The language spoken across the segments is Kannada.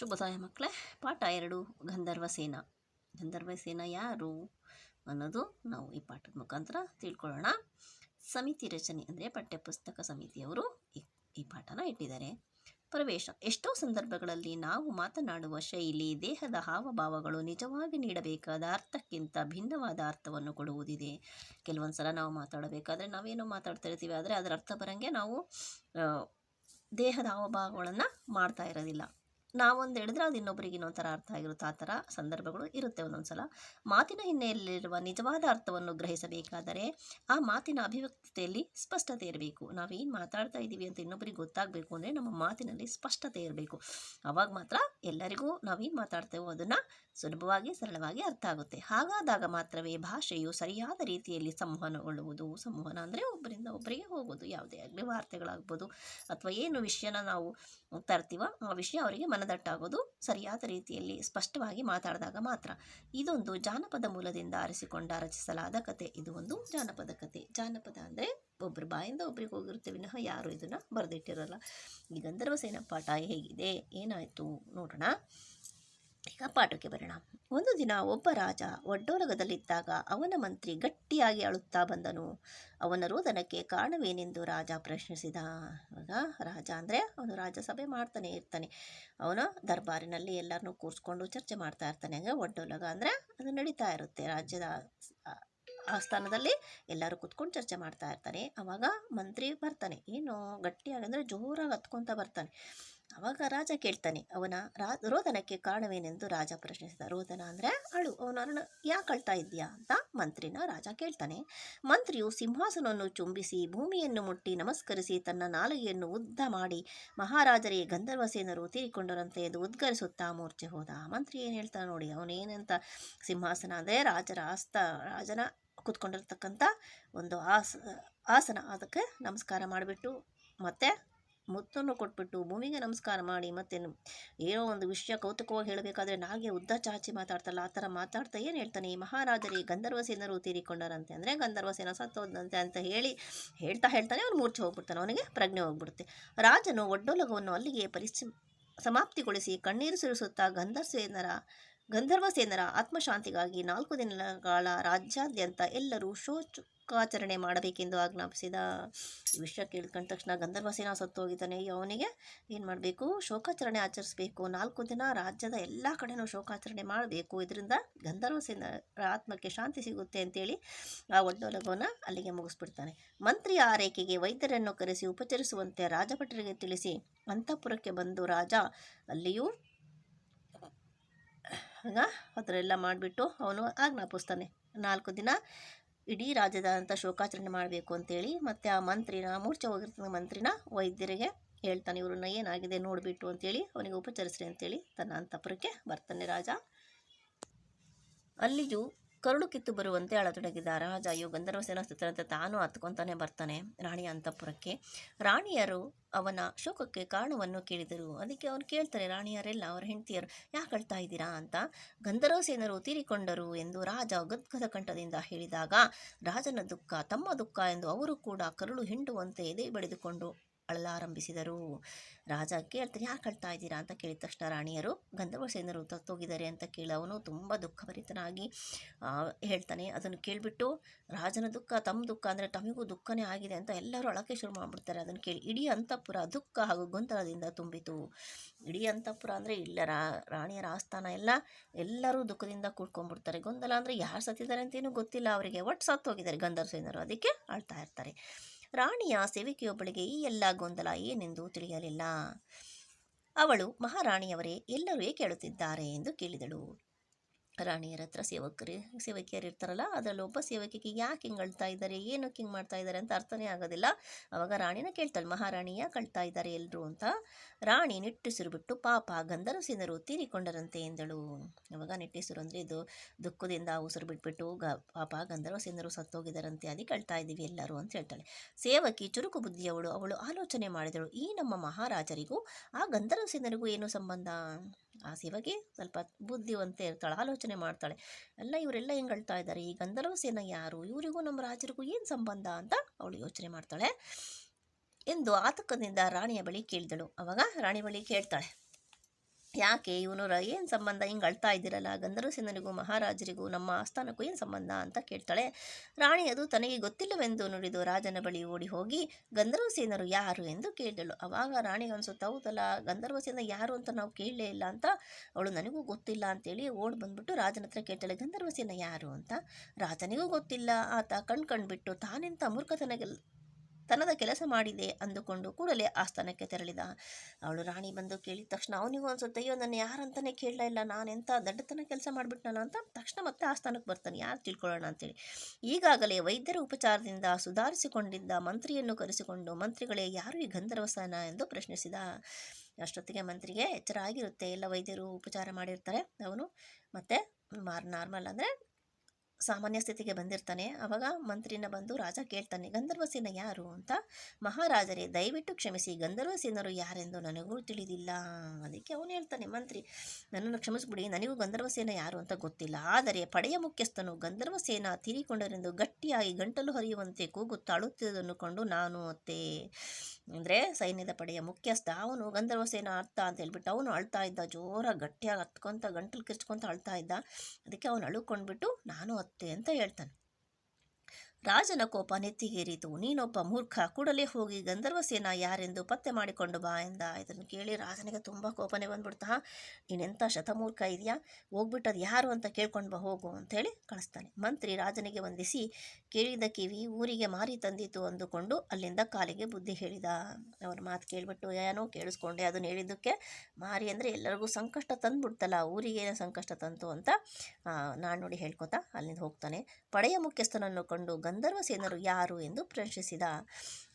ಶುಭೋದಯ ಮಕ್ಕಳೇ. ಪಾಠ ಎರಡು, ಗಂಧರ್ವ ಸೇನಾ. ಗಂಧರ್ವ ಸೇನಾ ಯಾರು ಅನ್ನೋದು ನಾವು ಈ ಪಾಠದ ಮುಖಾಂತರ ತಿಳ್ಕೊಳ್ಳೋಣ. ಸಮಿತಿ ರಚನೆ ಅಂದರೆ ಪಠ್ಯಪುಸ್ತಕ ಸಮಿತಿಯವರು ಈ ಈ ಪಾಠನ ಇಟ್ಟಿದ್ದಾರೆ. ಪ್ರವೇಶ. ಎಷ್ಟೋ ಸಂದರ್ಭಗಳಲ್ಲಿ ನಾವು ಮಾತನಾಡುವ ಶೈಲಿ, ದೇಹದ ಹಾವಭಾವಗಳು ನಿಜವಾಗಿ ನೀಡಬೇಕಾದ ಅರ್ಥಕ್ಕಿಂತ ಭಿನ್ನವಾದ ಅರ್ಥವನ್ನು ಕೊಡುವುದಿದೆ. ಕೆಲವೊಂದು ಸಲ ನಾವು ಮಾತಾಡಬೇಕಾದ್ರೆ ನಾವೇನು ಮಾತಾಡ್ತಾ ಇರ್ತೀವಿ, ಆದರೆ ಅದರ ಅರ್ಥ ಬರಂಗೆ ನಾವು ದೇಹದ ಹಾವಭಾವಗಳನ್ನು ಮಾಡ್ತಾ ಇರೋದಿಲ್ಲ. ನಾವೊಂದು ಹೇಳಿದ್ರೆ ಅದು ಇನ್ನೊಬ್ಬರಿಗೆ ಇನ್ನೊಂದು ಅರ್ಥ ಆಗಿರುತ್ತೆ. ಆ ಥರ ಸಂದರ್ಭಗಳು ಇರುತ್ತೆ ಒಂದೊಂದು ಸಲ ಮಾತಿನ ಹಿನ್ನೆಲೆಯಲ್ಲಿರುವ ನಿಜವಾದ ಅರ್ಥವನ್ನು ಗ್ರಹಿಸಬೇಕಾದರೆ ಆ ಮಾತಿನ ಅಭಿವ್ಯಕ್ತಿಯಲ್ಲಿ ಸ್ಪಷ್ಟತೆ ಇರಬೇಕು. ನಾವೇನು ಮಾತಾಡ್ತಾ ಇದ್ದೀವಿ ಅಂತ ಇನ್ನೊಬ್ಬರಿಗೆ ಗೊತ್ತಾಗಬೇಕು ಅಂದರೆ ನಮ್ಮ ಮಾತಿನಲ್ಲಿ ಸ್ಪಷ್ಟತೆ ಇರಬೇಕು. ಅವಾಗ ಮಾತ್ರ ಎಲ್ಲರಿಗೂ ನಾವೇನು ಮಾತಾಡ್ತೇವೋ ಅದನ್ನು ಸುಲಭವಾಗಿ, ಸರಳವಾಗಿ ಅರ್ಥ ಆಗುತ್ತೆ. ಹಾಗಾದಾಗ ಮಾತ್ರವೇ ಭಾಷೆಯು ಸರಿಯಾದ ರೀತಿಯಲ್ಲಿ ಸಂವಹನಗೊಳ್ಳುವುದು. ಸಂವಹನ ಅಂದರೆ ಒಬ್ಬರಿಂದ ಒಬ್ಬರಿಗೆ ಹೋಗೋದು. ಯಾವುದೇ ಆಗಲಿ ವಾರ್ತೆಗಳಾಗ್ಬೋದು ಅಥವಾ ಏನು ವಿಷಯನ ನಾವು ತರ್ತೀವೋ ಆ ವಿಷಯ ಅವರಿಗೆ ಮನದಟ್ಟಾಗೋದು ಸರಿಯಾದ ರೀತಿಯಲ್ಲಿ ಸ್ಪಷ್ಟವಾಗಿ ಮಾತಾಡಿದಾಗ ಮಾತ್ರ ಇದೊಂದು ಜಾನಪದ ಮೂಲದಿಂದ ಆರಿಸಿಕೊಂಡ ರಚಿಸಲಾದ ಕತೆ. ಇದು ಒಂದು ಜಾನಪದ ಕತೆ. ಜಾನಪದ ಅಂದರೆ ಒಬ್ಬರು ಬಾಯಿಂದ ಒಬ್ರಿಗೆ ಹೋಗಿರುತ್ತೆ ವಿನಃ ಯಾರು ಇದನ್ನು ಬರೆದಿಟ್ಟಿರಲ್ಲ. ಈ ಗಂಧರ್ವ ಸೇನಾ ಪಾಠ ಹೇಗಿದೆ? ಏನಾಯಿತು? ನೋಡೋಣ. ಈಗ ಪಾಠಕ್ಕೆ ಬರೋಣ. ಒಂದು ದಿನ ಒಬ್ಬ ರಾಜ ಒಡ್ಡೋಲಗದಲ್ಲಿದ್ದಾಗ ಅವನ ಮಂತ್ರಿ ಗಟ್ಟಿಯಾಗಿ ಅಳುತ್ತಾ ಬಂದನು. ಅವನ ರೋದನಕ್ಕೆ ಕಾರಣವೇನೆಂದು ರಾಜ ಪ್ರಶ್ನಿಸಿದ. ಆಗ ರಾಜ ಅಂದರೆ ಅವನು ರಾಜಸಭೆ ಮಾಡ್ತಾನೆ ಇರ್ತಾನೆ. ಅವನು ದರ್ಬಾರಿನಲ್ಲಿ ಎಲ್ಲರನ್ನೂ ಕೂರಿಸ್ಕೊಂಡು ಚರ್ಚೆ ಮಾಡ್ತಾ ಇರ್ತಾನೆ. ಹಂಗೆ ಒಡ್ಡೋಲಗ ಅಂದರೆ ಅದು ನಡೀತಾ ಇರುತ್ತೆ. ರಾಜ್ಯದ ಆಸ್ಥಾನದಲ್ಲಿ ಎಲ್ಲರೂ ಕುತ್ಕೊಂಡು ಚರ್ಚೆ ಮಾಡ್ತಾ ಇರ್ತಾನೆ. ಅವಾಗ ಮಂತ್ರಿ ಬರ್ತಾನೆ. ಏನು ಗಟ್ಟಿಯಾಗಿ ಅಂದರೆ ಜೋರಾಗಿ ಹತ್ಕೊತ ಬರ್ತಾನೆ. ಅವಾಗ ರಾಜ ಕೇಳ್ತಾನೆ, ಅವನ ರಾ, ರೋದನಕ್ಕೆ ಕಾರಣವೇನೆಂದು ರಾಜ ಪ್ರಶ್ನಿಸಿದ. ರೋದನ ಅಂದರೆ ಅಳು ಅವನನ್ನು ಯಾಕೆ ಅಳ್ತಾ ಇದೆಯಾ ಅಂತ ಮಂತ್ರಿನ ರಾಜ ಕೇಳ್ತಾನೆ. ಮಂತ್ರಿಯು ಸಿಂಹಾಸನವನ್ನು ಚುಂಬಿಸಿ ಭೂಮಿಯನ್ನು ಮುಟ್ಟಿ ನಮಸ್ಕರಿಸಿ ತನ್ನ ನಾಲಿಗೆಯನ್ನು ಉದ್ದ ಮಾಡಿ ಮಹಾರಾಜರೇ ಗಂಧರ್ವ ಸೇನರು ತೀರಿಕೊಂಡರಂತೆ ಎಂದು ಉದ್ಗರಿಸುತ್ತಾ ಮೂರ್ಛೆ ಹೋದ. ಮಂತ್ರಿ ಏನು ಹೇಳ್ತಾನೆ ನೋಡಿ, ಅವನೇನಂತ ಸಿಂಹಾಸನ ಅಂದರೆ ರಾಜರ ಆಸ್ತ, ರಾಜನ ಕೂತ್ಕೊಂಡಿರ್ತಕ್ಕಂಥ ಒಂದು ಆಸ, ಆಸನ. ಅದಕ್ಕೆ ನಮಸ್ಕಾರ ಮಾಡಿಬಿಟ್ಟು ಮತ್ತೆ ಮುತ್ತನ್ನು ಕೊಟ್ಬಿಟ್ಟು ಭೂಮಿಗೆ ನಮಸ್ಕಾರ ಮಾಡಿ ಮತ್ತೆ ಏನೋ ಒಂದು ವಿಷಯ ಕೌತುಕವಾಗಿ ಹೇಳಬೇಕಾದ್ರೆ ನಾಗೆ ಉದ್ದ ಚಾಚಿ ಮಾತಾಡ್ತಲ್ಲ, ಆ ಥರ ಮಾತಾಡ್ತಾ ಏನು ಹೇಳ್ತಾನೆ? ಈ ಗಂಧರ್ವ ಗಂಧರ್ವಸೇನರು ತೀರಿಕೊಂಡರಂತೆ. ಅಂದರೆ ಗಂಧರ್ವಸೇನ ಸತ್ತೋದಂತೆ ಅಂತ ಹೇಳಿ ಹೇಳ್ತಾ ಹೇಳ್ತಾನೆ ಅವನು ಮೂರ್ಛೆ ಹೋಗ್ಬಿಡ್ತಾನೆ, ಅವನಿಗೆ ಪ್ರಜ್ಞೆ ಹೋಗ್ಬಿಡುತ್ತೆ. ರಾಜನು ಒಡ್ಡೋಲಗವನ್ನು ಅಲ್ಲಿಗೆ ಪರಿಸ, ಸಮಾಪ್ತಿಗೊಳಿಸಿ ಕಣ್ಣೀರು ಸುರಿಸುತ್ತಾ ಗಂಧರ್ವಸೇನರ ಗಂಧರ್ವಸೇನರ ಆತ್ಮಶಾಂತಿಗಾಗಿ ನಾಲ್ಕು ದಿನಗಳ ರಾಜ್ಯಾದ್ಯಂತ ಎಲ್ಲರೂ ಶೋಕಾಚರಣೆ ಮಾಡಬೇಕೆಂದು ಆಜ್ಞಾಪಿಸಿದ ವಿಷಯ ಕೇಳ್ಕೊಂಡ ತಕ್ಷಣ ಗಂಧರ್ವಸೇನ ಸತ್ತೋಗಿದ್ದಾನೆ. ಅವನಿಗೆ ಏನು ಮಾಡಬೇಕು? ಶೋಕಾಚರಣೆ ಆಚರಿಸಬೇಕು. ನಾಲ್ಕು ದಿನ ರಾಜ್ಯದ ಎಲ್ಲ ಕಡೆನೂ ಶೋಕಾಚರಣೆ ಮಾಡಬೇಕು. ಇದರಿಂದ ಗಂಧರ್ವ ಸೇನರ ಆತ್ಮಕ್ಕೆ ಶಾಂತಿ ಸಿಗುತ್ತೆ ಅಂತೇಳಿ ಆ ಒಡ್ಡೋಲಗವನ್ನು ಅಲ್ಲಿಗೆ ಮುಗಿಸ್ಬಿಡ್ತಾನೆ. ಮಂತ್ರಿ ಆರೈಕೆಗೆ ವೈದ್ಯರನ್ನು ಕರೆಸಿ ಉಪಚರಿಸುವಂತೆ ರಾಜಭಟರಿಗೆ ತಿಳಿಸಿ, ಅಂತಃಪುರಕ್ಕೆ ಬಂದು ರಾಜ ಅಲ್ಲಿಯೂ ಆಗ ಅದರೆಲ್ಲ ಮಾಡಿಬಿಟ್ಟು ಅವನು ಆಜ್ಞಾಪಿಸ್ತಾನೆ. ನಾಲ್ಕು ದಿನ ಇಡೀ ರಾಜ್ಯದ ಅಂತ ಶೋಕಾಚರಣೆ ಮಾಡಬೇಕು ಅಂತೇಳಿ ಮತ್ತು ಆ ಮಂತ್ರಿನ ಮೂರ್ಛೆ ಹೋಗಿರ್ತಕ್ಕಂಥ ಮಂತ್ರಿನ ವೈದ್ಯರಿಗೆ ಹೇಳ್ತಾನೆ, ಇವ್ರನ್ನ ಏನಾಗಿದೆ ನೋಡಿಬಿಟ್ಟು ಅಂತೇಳಿ ಅವನಿಗೆ ಉಪಚರಿಸ್ರಿ ಅಂತೇಳಿ ತನ್ನ ಅಂತಪುರಕ್ಕೆ ಬರ್ತಾನೆ ರಾಜ. ಅಲ್ಲಿಯೂ ಕರುಳು ಕಿತ್ತು ಬರುವಂತೆ ಅಳತೊಡಗಿದ ರಾಜ ಗಂಧರ್ವಸೇನ ಸ್ಥಿತರಂತೆ ತಾನು ಹತ್ಕೊಂತಾನೆ ಬರ್ತಾನೆ ರಾಣಿಯ ಅಂತಃಪುರಕ್ಕೆ. ರಾಣಿಯರು ಅವನ ಶೋಕಕ್ಕೆ ಕಾರಣವನ್ನು ಕೇಳಿದರು. ಅದಕ್ಕೆ ಅವನು ಕೇಳ್ತಾರೆ, ರಾಣಿಯರೆಲ್ಲ ಅವರ ಹೆಂಡತಿಯರು ಯಾಕೆ ಅಳ್ತಾ ಇದ್ದೀರಾ ಅಂತ. ಗಂಧರ್ವಸೇನರು ತೀರಿಕೊಂಡರು ಎಂದು ರಾಜ ಗದ್ಗದ ಕಂಠದಿಂದ ಹೇಳಿದಾಗ, ರಾಜನ ದುಃಖ ತಮ್ಮ ದುಃಖ ಎಂದು ಅವರು ಕೂಡ ಕರುಳು ಹಿಂಡುವಂತೆ ಎದೆ ಬಡಿದುಕೊಂಡು ಅಳಲಾರಂಭಿಸಿದರು. ರಾಜ ಕೇಳ್ತಾರೆ ಯಾಕೆ ಅಳ್ತಾ ಇದ್ದೀರಾ? ಅಂತ ಕೇಳಿದ ತಕ್ಷಣ ರಾಣಿಯರು, ಗಂಧರ್ವ ಸೇನರು ತತ್ತೋಗಿದ್ದಾರೆ ಅಂತ ಕೇಳಿ ಅವನು ತುಂಬ ದುಃಖಭರಿತನಾಗಿ ಹೇಳ್ತಾನೆ, ಅದನ್ನು ಕೇಳಿಬಿಟ್ಟು ರಾಜನ ದುಃಖ, ತಮ್ಮ ದುಃಖ ಅಂದರೆ ತಮಗೂ ದುಃಖನೇ ಆಗಿದೆ ಅಂತ ಎಲ್ಲರೂ ಅಳಕೆ ಶುರು ಮಾಡಿಬಿಡ್ತಾರೆ. ಅದನ್ನು ಕೇಳಿ, ಇಡೀ ಅಂತಃಪುರ ದುಃಖ ಹಾಗೂ ಗೊಂದಲದಿಂದ ತುಂಬಿತು. ಇಡೀ ಅಂತಃಪುರ ಅಂದರೆ ಇಲ್ಲ, ರಾ ರಾಣಿಯರ ಆಸ್ಥಾನ ಎಲ್ಲ ಎಲ್ಲರೂ ದುಃಖದಿಂದ ಕೂಡ್ಕೊಂಡ್ಬಿಡ್ತಾರೆ. ಗೊಂದಲ ಅಂದರೆ ಯಾರು ಸತ್ತಿದ್ದಾರೆ ಅಂತೇನು ಗೊತ್ತಿಲ್ಲ. ಅವರಿಗೆ ಒಟ್ಟು ಸತ್ತೋಗಿದ್ದಾರೆ ಗಂಧರ್ವ ಸೇನರು. ಅದಕ್ಕೆ ಅಳ್ತಾ ಇರ್ತಾರೆ. ರಾಣಿಯ ಸೇವಿಕೆಯೊಬ್ಬಳಿಗೆ ಈ ಎಲ್ಲ ಗೊಂದಲ ಏನೆಂದು ತಿಳಿಯಲಿಲ್ಲ. ಅವಳು ಮಹಾರಾಣಿಯವರೇ ಎಲ್ಲರೂ ಏಕೆ ಹೇಳುತ್ತಿದ್ದಾರೆ ಎಂದು ಕೇಳಿದಳು. ರಾಣಿಯರ ಹತ್ರ ಸೇವಕರು ಸೇವಕಿಯರು ಇರ್ತಾರಲ್ಲ, ಅದರಲ್ಲಿ ಒಬ್ಬ ಸೇವಕಿಗೆ ಯಾಕೆ ಹಿಂಗೆ ಅಳ್ತಾ ಇದ್ದಾರೆ ಏನಕ್ಕೆ ಹಿಂಗೆ ಮಾಡ್ತಾ ಇದ್ದಾರೆ ಅಂತ ಅರ್ಥನೇ ಆಗೋದಿಲ್ಲ. ಅವಾಗ ರಾಣಿನ ಕೇಳ್ತಾಳೆ ಮಹಾರಾಣಿ ಕಳ್ತಾ ಇದ್ದಾರೆ ಎಲ್ಲರೂ ಅಂತ. ರಾಣಿ ನಿಟ್ಟುಸಿರು ಬಿಟ್ಟು ಪಾಪ ಗಂಧರ್ವಸೇನರು ತೀರಿಕೊಂಡರಂತೆ ಎಂದಳು. ಅವಾಗ ನಿಟ್ಟುಸಿರು ಅಂದರೆ ಇದು ದುಃಖದಿಂದ ಉಸಿರು ಬಿಟ್ಬಿಟ್ಟು ಗ, ಪಾಪ ಗಂಧರ್ವಸೇನರು ಸತ್ತೋಗಿದ್ದಾರಂತೆ ಅದಕ್ಕೆ ಕಳ್ತಾ ಇದ್ದೀವಿ ಎಲ್ಲರೂ ಅಂತ ಹೇಳ್ತಾಳೆ. ಸೇವಕಿ ಚುರುಕು ಬುದ್ಧಿಯವಳು, ಅವಳು ಆಲೋಚನೆ ಮಾಡಿದಳು, ಈ ನಮ್ಮ ಮಹಾರಾಜರಿಗೂ, ಆ ಗಂಧರ್ವಸೇನರಿಗೂ ಏನು ಸಂಬಂಧ? ಆ ಶಿವಗೆ ಸ್ವಲ್ಪ ಬುದ್ಧಿವಂತೆ ಇರ್ತಾಳೆ, ಆಲೋಚನೆ ಮಾಡ್ತಾಳೆ. ಎಲ್ಲ ಇವರೆಲ್ಲ ಹೆಂಗಳ್ತಾ ಇದ್ದಾರೆ? ಈ ಗಂಧರ್ವ ಸೇನ ಯಾರು? ಇವರಿಗೂ ನಮ್ಮ ರಾಜರಿಗೂ ಏನು ಸಂಬಂಧ ಅಂತ ಅವಳು ಯೋಚನೆ ಮಾಡ್ತಾಳೆ. ಎಂದು ಆತಂಕದಿಂದ ರಾಣಿಯ ಬಳಿ ಕೇಳಿದಳು. ಅವಾಗ ರಾಣಿ ಬಳಿ ಕೇಳ್ತಾಳೆ ಯಾಕೆ ಇವನು ಏನು ಸಂಬಂಧ ಹಿಂಗೆ ಅಳ್ತಾ ಇದ್ದೀರಲ್ಲ? ಗಂಧರ್ವಸೇನರಿಗೂ ಮಹಾರಾಜರಿಗೂ ನಮ್ಮ ಆಸ್ಥಾನಕ್ಕೂ ಏನು ಸಂಬಂಧ ಅಂತ ಕೇಳ್ತಾಳೆ. ರಾಣಿ ಅದು ತನಗೆ ಗೊತ್ತಿಲ್ಲವೆಂದು ನುಡಿದು ರಾಜನ ಬಳಿ ಓಡಿ ಹೋಗಿ ಗಂಧರ್ವಸೇನರು ಯಾರು ಎಂದು ಕೇಳಿದಳು. ಅವಾಗ ರಾಣಿಗೆ ಅನಿಸುತ್ತೆ, ಹೌದಲ್ಲ ಗಂಧರ್ವಸೇನ ಯಾರು ಅಂತ ನಾವು ಕೇಳಲೇ ಇಲ್ಲ ಅಂತ ಅವಳು ನನಗೂ ಗೊತ್ತಿಲ್ಲ ಅಂತೇಳಿ ಓಡಿ ಬಂದ್ಬಿಟ್ಟು ರಾಜನ ಹತ್ರ ಕೇಳ್ತಾಳೆ ಗಂಧರ್ವಸೇನ ಯಾರು ಅಂತ? ರಾಜನಿಗೂ ಗೊತ್ತಿಲ್ಲ. ಆತ ಕಣ್ಕಂಡ್ಬಿಟ್ಟು ತಾನೆಂಥ ತಾನೆಂತ ತನದ ಕೆಲಸ ಮಾಡಿದೆ ಅಂದುಕೊಂಡು ಕೂಡಲೇ ಆಸ್ಥಾನಕ್ಕೆ ತೆರಳಿದ. ಅವಳು ರಾಣಿ ಬಂದು ಕೇಳಿದ ತಕ್ಷಣ, ಅವನಿಗೂ ಅನ್ಸುತ್ತೆ, ಅಯ್ಯೋ, ನನ್ನ ಯಾರಂತಾನೆ ಕೇಳಲೇ ಇಲ್ಲ ನಾನೆಂಥ ದಡ್ಡತನ ಕೆಲಸ ಮಾಡಿಬಿಟ್ನಲ್ಲ ಅಂತ? ತಕ್ಷಣ ಮತ್ತೆ ಆಸ್ಥಾನಕ್ಕೆ ಬರ್ತಾನೆ. ಯಾರು ತಿಳ್ಕೊಳ್ಳೋಣ? ಅಂತೇಳಿ. ಈಗಾಗಲೇ ವೈದ್ಯರ ಉಪಚಾರದಿಂದ ಸುಧಾರಿಸಿಕೊಂಡಿದ್ದ ಮಂತ್ರಿಯನ್ನು ಕರೆಸಿಕೊಂಡು ಮಂತ್ರಿಗಳೇ ಯಾರು ಈ ಗಂಧರ್ವಸನ ಎಂದು ಪ್ರಶ್ನಿಸಿದ. ಅಷ್ಟೊತ್ತಿಗೆ ಮಂತ್ರಿಗೆ ಎಚ್ಚರ ಆಗಿರುತ್ತೆ, ಎಲ್ಲ ವೈದ್ಯರು ಉಪಚಾರ ಮಾಡಿರ್ತಾರೆ, ಅವನು. ಮತ್ತೆ ಮಾರ್, ನಾರ್ಮಲ್ ಅಂದರೆ ಸಾಮಾನ್ಯ ಸ್ಥಿತಿಗೆ ಬಂದಿರ್ತಾನೆ. ಅವಾಗ ಮಂತ್ರಿನ ಬಂದು ರಾಜ ಕೇಳ್ತಾನೆ ಗಂಧರ್ವಸೇನ ಯಾರು? ಅಂತ. ಮಹಾರಾಜರೇ, ದಯವಿಟ್ಟು ಕ್ಷಮಿಸಿ. ಗಂಧರ್ವಸೇನರು ಯಾರೆಂದು ನನಗೂ ತಿಳಿದಿಲ್ಲ. ಅದಕ್ಕೆ ಅವನು ಹೇಳ್ತಾನೆ, ಮಂತ್ರಿ, ನನ್ನನ್ನು ಕ್ಷಮಿಸ್ಬಿಡಿ. ನನಗೂ ಗಂಧರ್ವಸೇನ ಯಾರು ಅಂತ ಗೊತ್ತಿಲ್ಲ. ಆದರೆ ಪಡೆಯ ಮುಖ್ಯಸ್ಥನು ಗಂಧರ್ವಸೇನ ತೀರಿಕೊಂಡರೆಂದು ಗಟ್ಟಿಯಾಗಿ ಗಂಟಲು ಹರಿಯುವಂತೆ ಕೂಗು ಅಳುತ್ತಿರುವುದನ್ನು ಕಂಡು ನಾನು ಅತ್ತೆ. ಅಂದರೆ ಸೈನ್ಯದ ಪಡೆಯ ಮುಖ್ಯಸ್ಥ. ಅವನು ಗಂಧರ್ವಸೇನ ಅರ್ಥ ಅಂತ ಹೇಳ್ಬಿಟ್ಟು ಅವನು ಅಳ್ತಾ ಇದ್ದ, ಜೋರಾಗಿ ಗಟ್ಟಿಯಾಗಿ ಹತ್ಕೊಂತ, ಗಂಟಲು ಕಿರ್ಚ್ಕೊಂತ ಅಳ್ತಾ ಇದ್ದ. ಅದಕ್ಕೆ ಅವನು ಅಳುಕೊಂಡ್ಬಿಟ್ಟು ನಾನು ಅತ್ತೆ ಅಂತ ಹೇಳ್ತಾನೆ. ರಾಜನ ಕೋಪ ನೆತ್ತಿಗೇರಿತು. ನೀನೊಬ್ಬ ಮೂರ್ಖ, ಕೂಡಲೇ ಹೋಗಿ ಗಂಧರ್ವ ಸೇನಾ ಯಾರೆಂದು ಪತ್ತೆ ಮಾಡಿಕೊಂಡು ಬಾ ಎಂದ. ಇದನ್ನು ಕೇಳಿ ರಾಜನಿಗೆ ತುಂಬ ಕೋಪನೆ ಬಂದ್ಬಿಡ್ತಾ. ನೀನೆಂಥ ಶತಮೂರ್ಖ ಇದೆಯಾ? ಹೋಗ್ಬಿಟ್ಟು ಅದು ಯಾರು ಅಂತ ಕೇಳ್ಕೊಂಡು ಬಾ ಹೋಗು ಅಂತೇಳಿ ಕಳಿಸ್ತಾನೆ. ಮಂತ್ರಿ ರಾಜನಿಗೆ ವಂದಿಸಿ ಕೇಳಿದ ಕಿವಿ ಊರಿಗೆ ಮಾರಿ ತಂದಿತು ಅಂದುಕೊಂಡು ಅಲ್ಲಿಂದ ಕಾಲಿಗೆ ಬುದ್ಧಿ ಹೇಳಿದ. ಅವರ ಮಾತು ಕೇಳಿಬಿಟ್ಟು, ಏನೋ ಕೇಳಿಸ್ಕೊಂಡೆ ಅದನ್ನು ಹೇಳಿದ್ದಕ್ಕೆ. ಮಾರಿ ಅಂದರೆ ಎಲ್ಲರಿಗೂ ಸಂಕಷ್ಟ ತಂದುಬಿಡ್ತಲ್ಲ, ಊರಿಗೆ ಸಂಕಷ್ಟ ತಂತು ಅಂತ ನಾನು ನೋಡಿ ಹೇಳ್ಕೊತಾ ಅಲ್ಲಿಂದ ಹೋಗ್ತಾನೆ. ಪಡೆಯ ಮುಖ್ಯಸ್ಥನನ್ನು ಕಂಡು ಗಂಧರ್ವ ಸೇನರು ಯಾರು ಎಂದು ಪ್ರಶ್ನಿಸಿದ.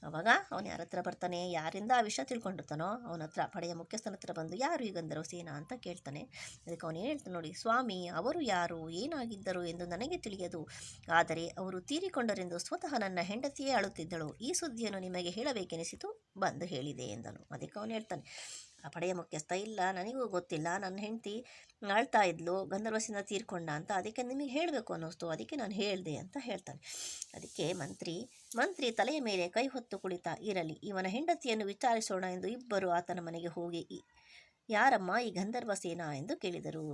ಅವಾಗ ಅವನು ಯಾರ ಹತ್ರ ಬರ್ತಾನೆ, ಯಾರಿಂದ ಆ ವಿಷಯ ತಿಳ್ಕೊಂಡಿರ್ತಾನೋ ಅವನ ಹತ್ರ ಪಡೆಯ ಮುಖ್ಯಸ್ಥನ ಹತ್ರ ಬಂದು, ಯಾರು ಈ ಗಂಧರ್ವ ಸೇನಾ? ಅಂತ ಕೇಳ್ತಾನೆ. ಅದಕ್ಕೆ ಅವನು ಹೇಳ್ತಾನೆ, ನೋಡಿ, ಸ್ವಾಮಿ, ಅವರು ಯಾರು? ಏನಾಗಿದ್ದರು ಎಂದು ನನಗೆ ತಿಳಿಯದು. ಆದರೆ ಅವರು ತೀರಿಕೊಂಡರೆಂದು ಸ್ವತಃ ನನ್ನ ಹೆಂಡತಿಯೇ ಅಳುತ್ತಿದ್ದಳು. ಈ ಸುದ್ದಿಯನ್ನು ನಿಮಗೆ ಹೇಳಬೇಕೆನಿಸಿತು? ಬಂದು ಹೇಳಿದೆ ಎಂದನು. ಅದಕ್ಕೆ ಅವನು ಹೇಳ್ತಾನೆ ಆ ಪಡೆಯ ಮುಖ್ಯಸ್ಥ ಇಲ್ಲ, ನನಗೂ ಗೊತ್ತಿಲ್ಲ, ನನ್ನ ಹೆಂಡತಿ ಅಳ್ತಾ ಇದ್ಲು, ಗಂಧರ್ವಸಿಂದ ತೀರ್ಕೊಂಡ ಅಂತ ಅದಕ್ಕೆ ನಿಮಗೆ ಹೇಳಬೇಕು ಅನ್ನಿಸ್ತು, ಅದಕ್ಕೆ ನಾನು ಹೇಳಿದೆ ಅಂತ ಹೇಳ್ತಾನೆ. ಅದಕ್ಕೆ ಮಂತ್ರಿ ಮಂತ್ರಿ ತಲೆಯ ಮೇಲೆ ಕೈ ಹೊತ್ತು ಕುಳಿತಾ, ಇರಲಿ, ಇವನ ಹೆಂಡತಿಯನ್ನು ವಿಚಾರಿಸೋಣ ಎಂದು ಇಬ್ಬರು ಆತನ ಮನೆಗೆ ಹೋಗಿ ಯಾರಮ್ಮ ಈ ಗಂಧರ್ವ ಸೇನಾ ಎಂದು ಕೇಳಿದರು.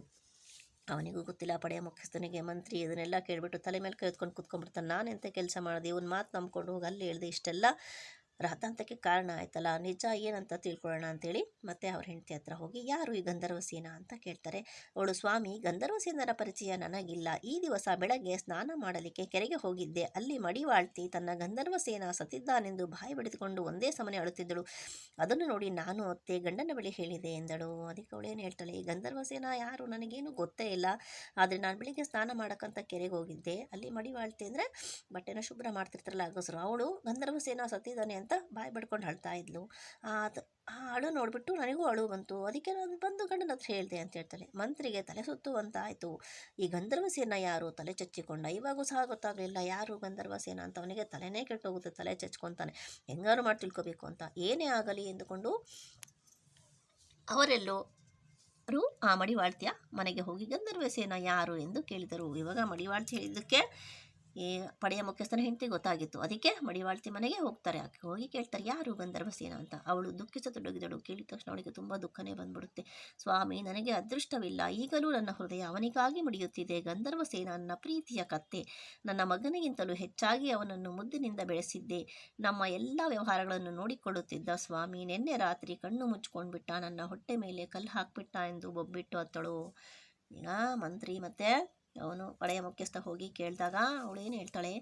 ಅವನಿಗೂ ಗೊತ್ತಿಲ್ಲ, ಪಡೆಯ ಮುಖ್ಯಸ್ಥನಿಗೆ ಮಂತ್ರಿ ಇದನ್ನೆಲ್ಲ ಕೇಳಿಬಿಟ್ಟು ತಲೆ ಮೇಲೆ ಕೈ ಹೊತ್ಕೊಂಡು ಕುತ್ಕೊಂಡ್ಬಿಡ್ತಾನೆ, ನಾನೆಂತ ಕೆಲಸ ಮಾಡಿದೆ, ಇವನು ಮಾತು ನಂಬ್ಕೊಂಡು ಹೋಗಿ ಅಲ್ಲಿ ಹೇಳಿದೆ ಇಷ್ಟೆಲ್ಲ ರಥಾಂತಕ್ಕೆ ಕಾರಣ ಆಯ್ತಲ್ಲ? ನಿಜ ಏನಂತ ತಿಳ್ಕೊಳ್ಳೋಣ ಅಂತೇಳಿ ಮತ್ತೆ ಅವ್ರ ಹೆಂಡತಿ ಹತ್ರ ಹೋಗಿ, ಯಾರು ಈ ಗಂಧರ್ವಸೇನ? ಅಂತ ಕೇಳ್ತಾರೆ. ಅವಳು ಸ್ವಾಮಿ, ಗಂಧರ್ವಸೇನರ ಪರಿಚಯ ನನಗಿಲ್ಲ. ಈ ದಿವಸ ಬೆಳಗ್ಗೆ ಸ್ನಾನ ಮಾಡಲಿಕ್ಕೆ ಕೆರೆಗೆ ಹೋಗಿದ್ದೆ. ಅಲ್ಲಿ ಮಡಿವಾಳ್ತಿ ತನ್ನ ಗಂಧರ್ವಸೇನ ಸತ್ತಿದ್ದಾನೆಂದು ಬಾಯಿ ಬಡಿದುಕೊಂಡು ಒಂದೇ ಸಮನೆ ಅಳುತ್ತಿದ್ದಳು. ಅದನ್ನು ನೋಡಿ ನಾನು ಅತ್ತೆ ಗಂಡನ ಬಳಿ ಹೇಳಿದೆ ಎಂದಳು. ಅದಕ್ಕೆ ಅವಳೇನು ಹೇಳ್ತಾಳೆ? ಈ ಗಂಧರ್ವಸೇನ ಯಾರು? ನನಗೇನು ಗೊತ್ತೇ ಇಲ್ಲ. ಆದರೆ ನಾನು ಬೆಳಿಗ್ಗೆ ಸ್ನಾನ ಮಾಡೋಕ್ಕಂತ ಕೆರೆಗೆ ಹೋಗಿದ್ದೆ. ಅಲ್ಲಿ ಮಡಿವಾಳ್ತಿ ಅಂದರೆ ಬಟ್ಟೆನ ಶುಭ್ರ ಮಾಡ್ತಿರ್ತಾರಲ್ಲ ಅಗಸರು ಅವಳು ಗಂಧರ್ವಸೇನ ಸತ್ತಿದ್ದಾನೆ ಅಂತ ಬಾಯಿ ಬಡ್ಕೊಂಡು ಅಳ್ತಾ ಇದ್ಲು. ಅದು ಆ ಅಳು ನೋಡಿಬಿಟ್ಟು ನನಗೂ ಅಳು ಬಂತು. ಅದಕ್ಕೆ ನಾನು ಬಂದು ಗಂಡನ ಹತ್ರ ಹೇಳಿದೆ ಅಂತ ಹೇಳ್ತಾಳೆ. ಮಂತ್ರಿಗೆ ತಲೆ ಸುತ್ತುವಂತಾಯಿತು. ಈ ಗಂಧರ್ವಸೇನ ಯಾರು? ತಲೆ ಚಚ್ಚಿಕೊಂಡ. ಇವಾಗೂ ಸಹ ಗೊತ್ತಾಗಲಿಲ್ಲ. ಯಾರು ಗಂಧರ್ವ ಸೇನ ಅಂತ? ಅವನಿಗೆ ತಲೆನೇ ಕೆಟ್ಟೋಗುತ್ತೆ. ತಲೆ ಚಚ್ಕೊತಾನೆ. ಹೆಂಗಾರು ಮಾಡಿ ತಿಳ್ಕೊಬೇಕು ಅಂತ. ಏನೇ ಆಗಲಿ ಎಂದುಕೊಂಡು ಅವರೆಲ್ಲೋ ರು, ಆ ಮಡಿವಾಳ್ತಿಯ ಮನೆಗೆ ಹೋಗಿ ಗಂಧರ್ವ ಸೇನ ಯಾರು ಎಂದು ಕೇಳಿದರು. ಇವಾಗ ಮಡಿವಾಳ್ತಿ ಹೇಳಿದ್ದಕ್ಕೆ ಈ ಪಡೆಯ ಮುಖ್ಯಸ್ಥನ ಹೆಂಡತಿ ಗೊತ್ತಾಗಿತ್ತು. ಅದಕ್ಕೆ ಮಡಿವಾಳ್ತಿ ಮನೆಗೆ ಹೋಗ್ತಾರೆ. ಆಕೆ ಹೋಗಿ ಕೇಳ್ತಾರೆ, ಯಾರು ಗಂಧರ್ವಸೇನ ಅಂತ. ಅವಳು ದುಃಖಿಸತೊಡಗಿದಳು. ಕೇಳಿದ ತಕ್ಷಣ ಅವಳಿಗೆ ತುಂಬ ದುಃಖನೇ ಬಂದ್ಬಿಡುತ್ತೆ. ಸ್ವಾಮಿ, ನನಗೆ ಅದೃಷ್ಟವಿಲ್ಲ. ಈಗಲೂ ನನ್ನ ಹೃದಯ ಅವನಿಗಾಗಿ ಮುಡಿಯುತ್ತಿದೆ. ಗಂಧರ್ವಸೇನ ನನ್ನ ಪ್ರೀತಿಯ ಕತ್ತೆ. ನನ್ನ ಮಗನಿಗಿಂತಲೂ ಹೆಚ್ಚಾಗಿ ಅವನನ್ನು ಮುದ್ದಿನಿಂದ ಬೆಳೆಸಿದ್ದೆ. ನಮ್ಮ ಎಲ್ಲ ವ್ಯವಹಾರಗಳನ್ನು ನೋಡಿಕೊಳ್ಳುತ್ತಿದ್ದ ಸ್ವಾಮಿ, ನಿನ್ನೆ ರಾತ್ರಿ ಕಣ್ಣು ಮುಚ್ಕೊಂಡ್ಬಿಟ್ಟ ನನ್ನ ಹೊಟ್ಟೆ ಮೇಲೆ ಕಲ್ಲು ಹಾಕ್ಬಿಟ್ಟ ಎಂದು ಬೊಬ್ಬಿಟ್ಟು ಅತ್ತಳು ಈಗ ಮಂತ್ರಿ ಮತ್ತೆ? ಅವನು ಪಡೆಯ ಮುಖ್ಯಸ್ಥ ಹೋಗಿ ಕೇಳಿದಾಗ ಅವಳು ಏನು ಹೇಳ್ತಾಳೆ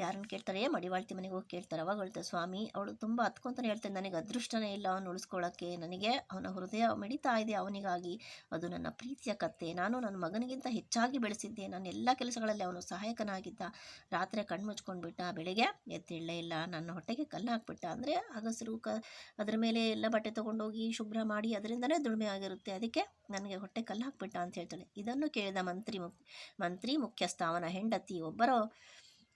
ಯಾರನ್ನು ಕೇಳ್ತಾರೆ? ಮಡಿವಾಳ್ತಿ ಮನೆಗೆ ಹೋಗಿ ಕೇಳ್ತಾರೆ. ಅವಾಗ ಹೇಳ್ತಾರೆ, ಸ್ವಾಮಿ, ಅವಳು ತುಂಬ ಹತ್ಕೊಂತಾನೆ ಹೇಳ್ತಾನೆ ನನಗೆ ಅದೃಷ್ಟನೇ ಇಲ್ಲ ಅವನು ಉಳಿಸ್ಕೊಳ್ಳೋಕ್ಕೆ. ನನಗೆ ಅವನ ಹೃದಯ ಮಿಡಿತಾ ಇದೆ. ಅವನಿಗಾಗಿ ಅದು ನನ್ನ ಪ್ರೀತಿಯ ಕತ್ತೆ. ನಾನು ನನ್ನ ಮಗನಿಗಿಂತ ಹೆಚ್ಚಾಗಿ ಬೆಳೆಸಿದ್ದೆ. ನನ್ನ ಎಲ್ಲ ಕೆಲಸಗಳಲ್ಲಿ ಅವನು ಸಹಾಯಕನಾಗಿದ್ದ. ರಾತ್ರಿ ಕಣ್ಣು ಮುಚ್ಕೊಂಡ್ಬಿಟ್ಟ ಬೆಳಗ್ಗೆ ಎತ್ತಿಳ್ಳೇ ಇಲ್ಲ. ನನ್ನ ಹೊಟ್ಟೆಗೆ ಕಲ್ಲು ಹಾಕ್ಬಿಟ್ಟ. ಅಂದರೆ ಅಗಸರು ಕ, ಅದರ ಮೇಲೆ ಎಲ್ಲ ಬಟ್ಟೆ ತೊಗೊಂಡೋಗಿ ಶುಭ್ರ ಮಾಡಿ ಅದರಿಂದನೇ ದುಡಿಮೆ ಆಗಿರುತ್ತೆ. ಅದಕ್ಕೆ ನನಗೆ ಹೊಟ್ಟೆ ಕಲ್ಲು ಹಾಕ್ಬಿಟ್ಟ ಅಂತ ಹೇಳ್ತಾಳೆ. ಇದನ್ನು ಕೇಳಿದ ಮಂತ್ರಿ ಮುಕ್ ಮಂತ್ರಿ ಮುಖ್ಯಸ್ಥ, ಅವನ ಹೆಂಡತಿ ಒಬ್ಬರ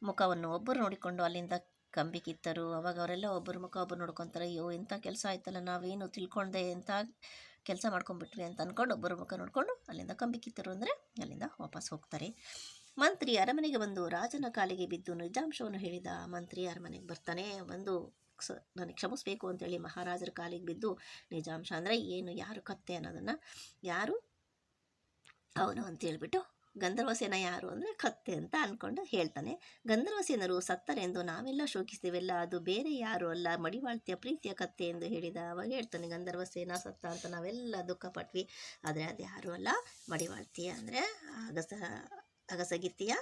ಮುಖವನ್ನು ಒಬ್ಬರು ನೋಡಿಕೊಂಡು ಅಲ್ಲಿಂದ ಕಂಬಿ ಕಿತ್ತರು ಅವಾಗ ಅವರೆಲ್ಲ ಒಬ್ಬರು ಮುಖ ಒಬ್ಬರು ನೋಡ್ಕೊತಾರೆ, ಅಯ್ಯೋ, ಇಂಥ ಕೆಲಸ ಆಯ್ತಲ್ಲ, ನಾವೇನು ತಿಳ್ಕೊಂಡೆ ಎಂಥ ಕೆಲಸ ಮಾಡ್ಕೊಂಡ್ಬಿಟ್ರಿ ಅಂತ ಅಂದ್ಕೊಂಡು ಒಬ್ಬರು ಮುಖ ನೋಡಿಕೊಂಡು ಅಲ್ಲಿಂದ ಕಂಬಿ ಕಿತ್ತರು ಅಂದರೆ ಅಲ್ಲಿಂದ ವಾಪಸ್ ಹೋಗ್ತಾರೆ. ಮಂತ್ರಿ ಅರಮನೆಗೆ ಬಂದು ರಾಜನ ಕಾಲಿಗೆ ಬಿದ್ದು ನಿಜಾಂಶವನ್ನು ಹೇಳಿದ ಮಂತ್ರಿ ಅರಮನೆಗೆ ಬರ್ತಾನೆ, ಬಂದು ಕ್ಷ, ನನಗೆ ಕ್ಷಮಿಸ್ಬೇಕು ಅಂತೇಳಿ ಮಹಾರಾಜರ ಕಾಲಿಗೆ ಬಿದ್ದು ನಿಜಾಂಶ ಅಂದರೆ ಏನು, ಯಾರು ಕತ್ತೆ ಅನ್ನೋದನ್ನು ಯಾರು ಅವನು ಅಂತ ಹೇಳ್ಬಿಟ್ಟು ಗಂಧರ್ವಸೇನ ಯಾರು ಅಂದರೆ ಕತ್ತೆ ಅಂತ ಅಂದ್ಕೊಂಡು ಹೇಳ್ತಾನೆ. ಗಂಧರ್ವಸೇನರು ಸತ್ತರೆಂದು ನಾವೆಲ್ಲ ಶೋಕಿಸ್ತೇವೆಲ್ಲ, ಅದು ಬೇರೆ ಯಾರು ಅಲ್ಲ, ಮಡಿವಾಳ್ತಿಯ ಪ್ರೀತಿಯ ಕತ್ತೆ ಎಂದು ಹೇಳಿದ ಅವಾಗ ಹೇಳ್ತಾನೆ. ಗಂಧರ್ವ ಗಂಧರ್ವಸೇನ ಸತ್ತ ಅಂತ ನಾವೆಲ್ಲ ದುಃಖ ಪಟ್ವಿ ಆದರೆ ಅದು ಯಾರು ಅಲ್ಲ, ಮಡಿವಾಳ್ತಿಯ ಅಂದರೆ ಅಗಸ, ಅಗಸಗಿತ್ತಿಯ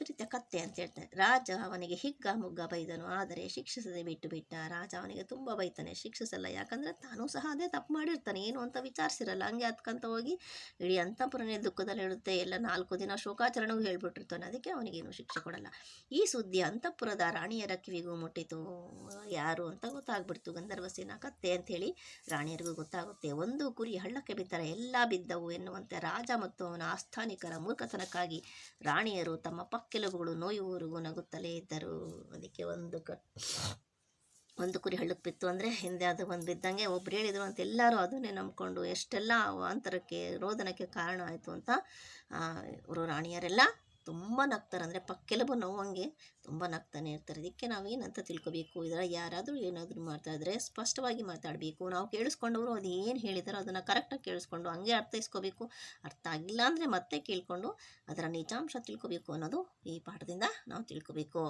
ಪ್ರೀತಿಯ ಕತ್ತೆ ಅಂತ ಹೇಳ್ತಾನೆ ರಾಜ ಅವನಿಗೆ ಹಿಗ್ಗ ಮುಗ್ಗ ಬೈದನು. ಆದರೆ ಶಿಕ್ಷಿಸದೆ ಬಿಟ್ಟು ಬಿಟ್ಟ ರಾಜ ಅವನಿಗೆ ತುಂಬ ಬೈತಾನೆ. ಶಿಕ್ಷಿಸಲ್ಲ, ಯಾಕಂದರೆ ತಾನೂ ಸಹ ಅದೇ ತಪ್ಪು ಮಾಡಿರ್ತಾನೆ. ಏನು ಅಂತ ವಿಚಾರಿಸಿರಲ್ಲ. ಹಂಗೆ ಹತ್ಕಂತ ಹೋಗಿ ಇಡೀ ಅಂತಪುರನೇ ದುಃಖದಲ್ಲಿ ಹೇಳುತ್ತೆ ಎಲ್ಲ ನಾಲ್ಕು ದಿನ ಶೋಕಾಚರಣೆಗೂ ಹೇಳ್ಬಿಟ್ಟಿರ್ತಾನೆ. ಅದಕ್ಕೆ ಅವನಿಗೇನು ಶಿಕ್ಷೆ ಕೊಡಲ್ಲ. ಈ ಸುದ್ದಿ ಅಂತಃಪುರದ ರಾಣಿಯರ ಕಿವಿಗೂ ಮುಟ್ಟಿತು. ಯಾರು ಅಂತ ಗೊತ್ತಾಗ್ಬಿಡ್ತು. ಗಂಧರ್ವಸೇನ ಕತ್ತೆ ಅಂಥೇಳಿ ರಾಣಿಯರಿಗೂ ಗೊತ್ತಾಗುತ್ತೆ. ಒಂದು ಕುರಿ ಹಳ್ಳಕ್ಕೆ ಬಿದ್ದರೆ ಎಲ್ಲ ಬಿದ್ದವು ಎನ್ನುವಂತೆ ರಾಜ ಮತ್ತು ಅವನ ಆಸ್ಥಾನಿಕರ ಮೂರ್ಖತನಕ್ಕಾಗಿ ರಾಣಿಯರು ತಮ್ಮ ಪಕ್ಕೆಲುಬುಗಳು ನೋಯುವರು ನಗುತ್ತಲೇ ಇದ್ದರು. ಅದಕ್ಕೆ ಒಂದು ಕ, ಒಂದು ಕುರಿ ಹಳ್ಳಕ್ಕೆ ಬಿತ್ತು ಅಂದರೆ ಹಿಂದೆ ಅದು ಒಂದು ಬಿದ್ದಂಗೆ ಒಬ್ರು ಹೇಳಿದರು ಅಂತ ಎಲ್ಲರೂ ಅದನ್ನೇ ನಂಬಿಕೊಂಡು ಎಷ್ಟೆಲ್ಲ ಅಂತರಕ್ಕೆ ರೋದನಕ್ಕೆ ಕಾರಣ ಆಯಿತು ಅಂತ ಇವರು ರಾಣಿಯರೆಲ್ಲ ತುಂಬ ನಗ್ತಾರೆ. ಅಂದರೆ ಪಕ್ಕೆಲುಬು ನೋವಂಗೆ ತುಂಬ ನಗ್ತಾನೆ ಇರ್ತಾರೆ. ಇದಕ್ಕೆ ನಾವು ಏನಂತ ತಿಳ್ಕೊಬೇಕು? ಇದರ ಯಾರಾದರೂ ಏನಾದರೂ ಮಾಡ್ತಾ ಇದ್ರೆ ಸ್ಪಷ್ಟವಾಗಿ ಮಾತಾಡಬೇಕು. ನಾವು ಕೇಳಿಸ್ಕೊಂಡವರು ಅದು ಏನು ಹೇಳಿದಾರೋ ಅದನ್ನು ಕರೆಕ್ಟಾಗಿ ಕೇಳಿಸ್ಕೊಂಡು ಹಂಗೆ ಅರ್ಥೈಸ್ಕೋಬೇಕು ಅರ್ಥ ಆಗಿಲ್ಲ ಅಂದರೆ ಮತ್ತೆ ಕೇಳಿಕೊಂಡು ಅದರ ನಿಜಾಂಶ ತಿಳ್ಕೊಬೇಕು ಅನ್ನೋದು ಈ ಪಾಠದಿಂದ ನಾವು ತಿಳ್ಕೊಬೇಕು.